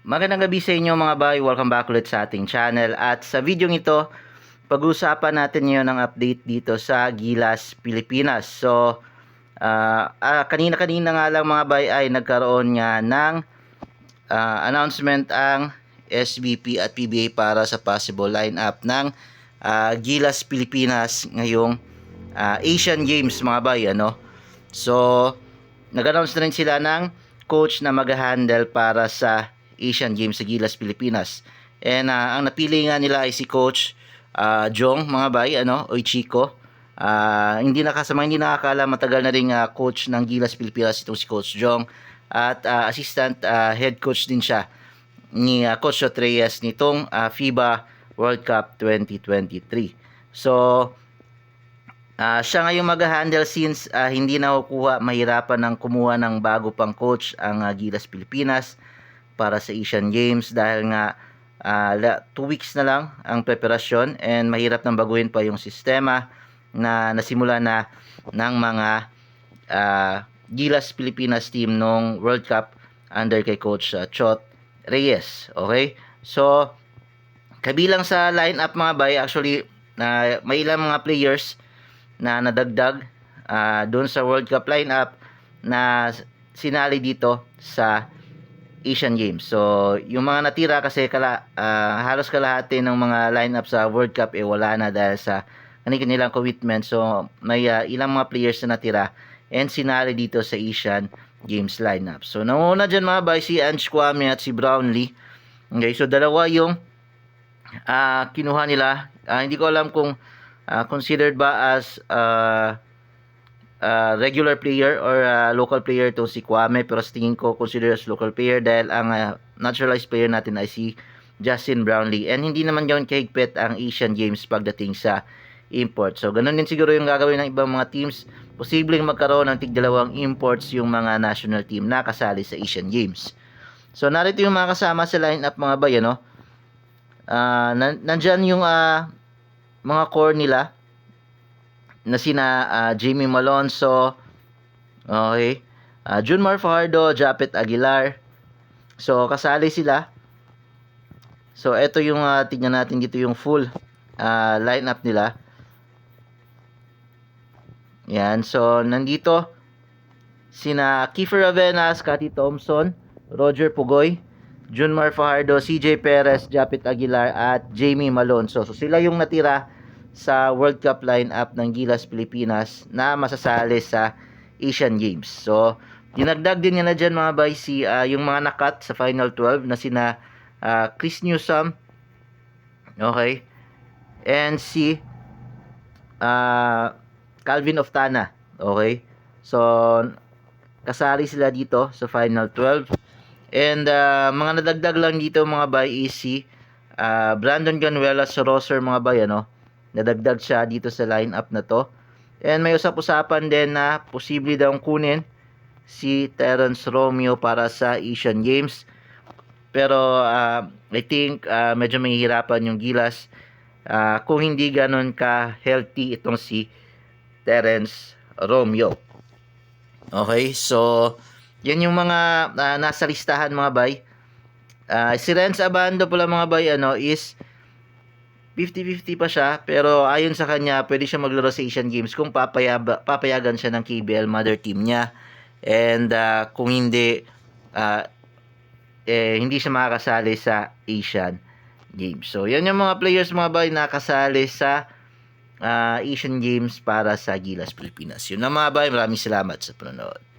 Magandang gabi sa inyo mga bay, welcome back ulit sa ating channel at sa video ito, pag-uusapan natin ngayon ang update dito sa Gilas, Pilipinas. So, ah, ah, kanina-kanina nga lang mga bay ay nagkaroon nga ng ah, announcement ang SBP at PBA para sa possible lineup ng ah, Gilas, Pilipinas ngayong ah, Asian Games mga bay. Ano? So, nag-announce na rin sila ng coach na mag-handle para sa Asian Games sa Gilas, Pilipinas. And ah, ang napili nga nila ay si Coach ah, Jong, mga bay, ano, o Chico. Ah, hindi nakasama, hindi nakakala matagal na rin ah, coach ng Gilas, Pilipinas itong si Coach Jong. At ah, assistant ah, head coach din siya ni ah, Coach Reyes nitong ah, FIBA World Cup 2023. So, Ah, siya ngayong mag-handle since ah, hindi na kukuha, mahirapan ng kumuha ng bago pang coach ang ah, Gilas Pilipinas para sa Asian Games dahil nga ah, la, two weeks na lang ang preparasyon and mahirap nang baguhin pa yung sistema na nasimula na ng mga ah, Gilas Pilipinas team nung World Cup under kay Coach ah, Chot Reyes. Okay? So, kabilang sa lineup mga bay, actually, na may ilang mga players na nadagdag ah, doon sa World Cup lineup na sinali dito sa Asian Games. So, yung mga natira kasi kala, ah, halos kalahati ng mga lineup sa World Cup eh wala na dahil sa kanilang commitment. So, may ah, ilang mga players na natira and sinali dito sa Asian Games lineup. So, nauna dyan mga bay si Ange Kwame at si Brownlee. Okay, so dalawa yung ah, kinuha nila. Ah, hindi ko alam kung ah, considered ba as ah, ah, regular player or ah, local player to si Kwame pero sa tingin ko considered as local player dahil ang ah, naturalized player natin ay si Justin Brownlee and hindi naman gawin kahigpit ang Asian Games pagdating sa import. So ganun din siguro yung gagawin ng ibang mga teams. Posibleng magkaroon ng tigdalawang imports yung mga national team na kasali sa Asian Games. So narito yung mga kasama sa lineup mga bayan no. Ah, nan- nandyan yung ah, mga core nila na sina ah, Jamie Malonzo, okay, uh, Junmar Fajardo, Japet Aguilar. So, kasali sila. So, ito yung uh, tingnan natin dito yung full uh, lineup nila. Yan. So, nandito sina Kiefer Ravena, Scotty Thompson, Roger Pugoy, Junmar Fajardo, CJ Perez, Japet Aguilar at Jamie Malonzo. So sila yung natira sa World Cup lineup ng Gilas Pilipinas na masasali sa Asian Games. So dinagdag din nila dyan mga bay si ah, yung mga nakat sa Final 12 na sina ah, Chris Newsom okay and si ah, Calvin Oftana okay so kasali sila dito sa Final 12 And uh, mga nadagdag lang dito mga bay is si uh, Brandon Ganuela sa roster mga bay ano. Nadagdag siya dito sa lineup na to. And may usap-usapan din na posible daw kunin si Terence Romeo para sa Asian Games. Pero uh, I think uh, medyo mahihirapan yung Gilas uh, kung hindi ganun ka healthy itong si Terence Romeo. Okay, so yan yung mga ah, nasa listahan mga bay. Ah, si Renz Abando pala mga bay ano is 50-50 pa siya pero ayon sa kanya pwede siya maglaro sa Asian Games kung papayaba, papayagan siya ng KBL mother team niya and ah, kung hindi ah, eh, hindi siya makakasali sa Asian Games. So yan yung mga players mga bay na kasali sa ah, Asian Games para sa Gilas Pilipinas. Yun na mga bay, maraming salamat sa panonood.